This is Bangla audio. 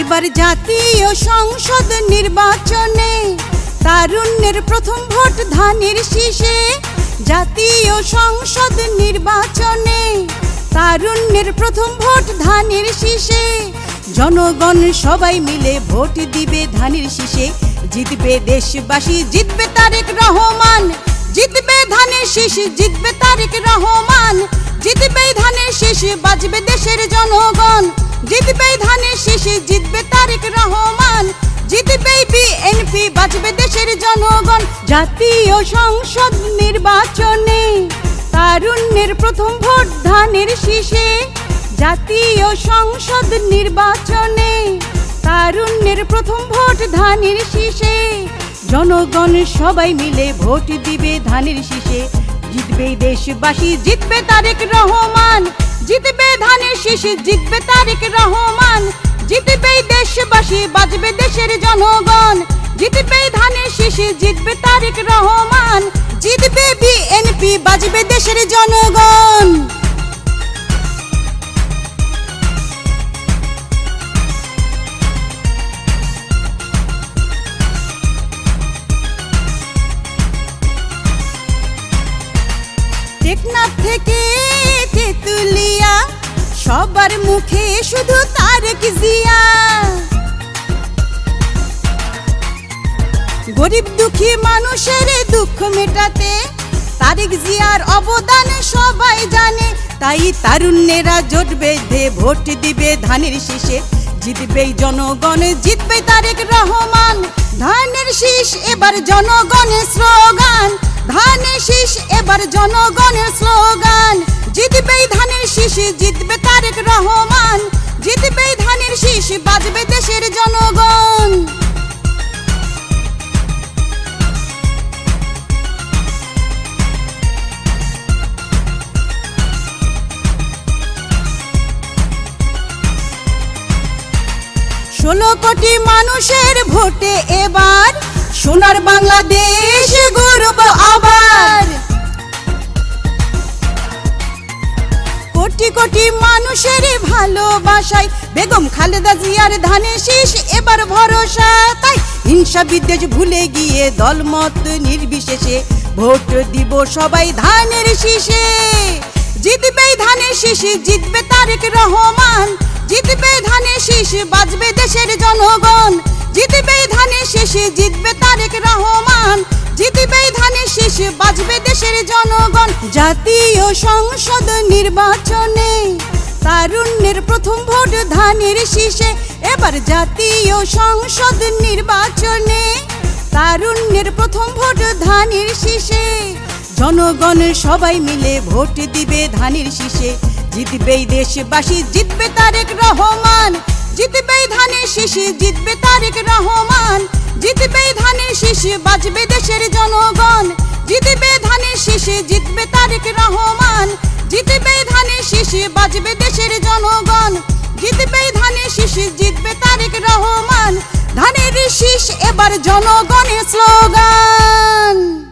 এবার জাতীয় সংসদ নির্বাচনে তারুণ্যের প্রথম ভোট ধানের শীষে জাতীয় সংসদ নির্বাচনে তারুণ্যের প্রথম ভোট ধানের শীষে জনগণ সবাই মিলে ভোট দিবে ধানের শীষে। জিতবে দেশবাসী, জিতবে তারেক রহমান। জিতবে ধানের শীষ, জিতবে তারেক রহমান। জিতবে ধানের শীষ, বাজবে দেশের জনগণ। জিতবে ধানের শীষ, জিতবে তারেক রহমান। জিতবে বিএনপি, বাজবে দেশের জনগণ। জাতীয় সংসদ নির্বাচনে তারুণ্যের প্রথম ভোট ধানের শীষে। জাতীয় সংসদ নির্বাচনে তারুণ্যের প্রথম ভোট ধানের শীষে। জনগণ সবাই মিলে ভোট দিবে ধানের শীষে। জিতবে দেশবাসী, জিতবে তারেক রহমান। জিতবে ধানের শীষে, জিতবে তারেক রহমান। জিতবে দেশবাসী, বাজবে দেশের জনগণ। জিতবে ধানের শীষে, জিতবে তারেক রহমান। জিতবে বিএনপি, বাজবে দেশের জনগণ। টেকনাফ থেকে তেতুলিয়া সবার মুখে শুধু তারেক জিয়া। গরিব দুঃখী মানুষের দুঃখ মেটাতে তারেক জিয়ার অবদান সবাই জানে। তাই তারুণ্যেরা জোট বেঁধে ভোট দিবে ধানের শীষে। জিতবে জনগণ, জিতবে তারেক রহমান। ধানের শীষ এবার জনগণের স্লোগান। ধানের শীষ এবার জনগণের স্লোগান। জিতবে ধানের শীষ, জিতবে রহমান, জিতবে ধানের শীষ, বাজবে দেশের জনগণ। ষোলো কোটি মানুষের ভোটে এবার সোনার বাংলাদেশ গর্ব আবার। ভালোবাসায়। বেগম খালেদা জিয়ার শীষ, এবার ভরসা তাই হিংসা বিদ্বেষ ভুলে গিয়ে দলমত নির্বিশেষে ভোট দিব সবাই ধানের শীষে। জিতবে ধানের শীষ, জিতবে তারেক রহমান। জিতবে ধানের শীষ, বাজবে দেশের জনগণ। জিতবে ধানের শীষ, জিতবে তারেক রহমান। জিতবে ধানের শীষ, বাজবে দেশের জনগণ। জাতীয় সংসদ নির্বাচনে তারুণ্যের প্রথম ভোট ধানের শীষে, এবার জাতীয় সংসদ নির্বাচনে। তারুণ্যের প্রথম ভোট ধানের শীষে, জনগণ সবাই মিলে ভোট দিবে ধানের শীষে। জিতবে দেশবাসী, জিতবে তারেক রহমান। জিতবে ধানের শীষে, জিতবে তারেক রহমান। জিতবে ধানের শীষে, বাজবে দেশের জনগণ। জিতবে ধানের শীষে, জিতবে তারেক রহমান। জিতবে ধানে শিশি বাজবে দেশের জনগণ। জিতবে ধানে শিশি জিতবে তারেক রহমান। ধানের শীষ, এবার জনগণের স্লোগান।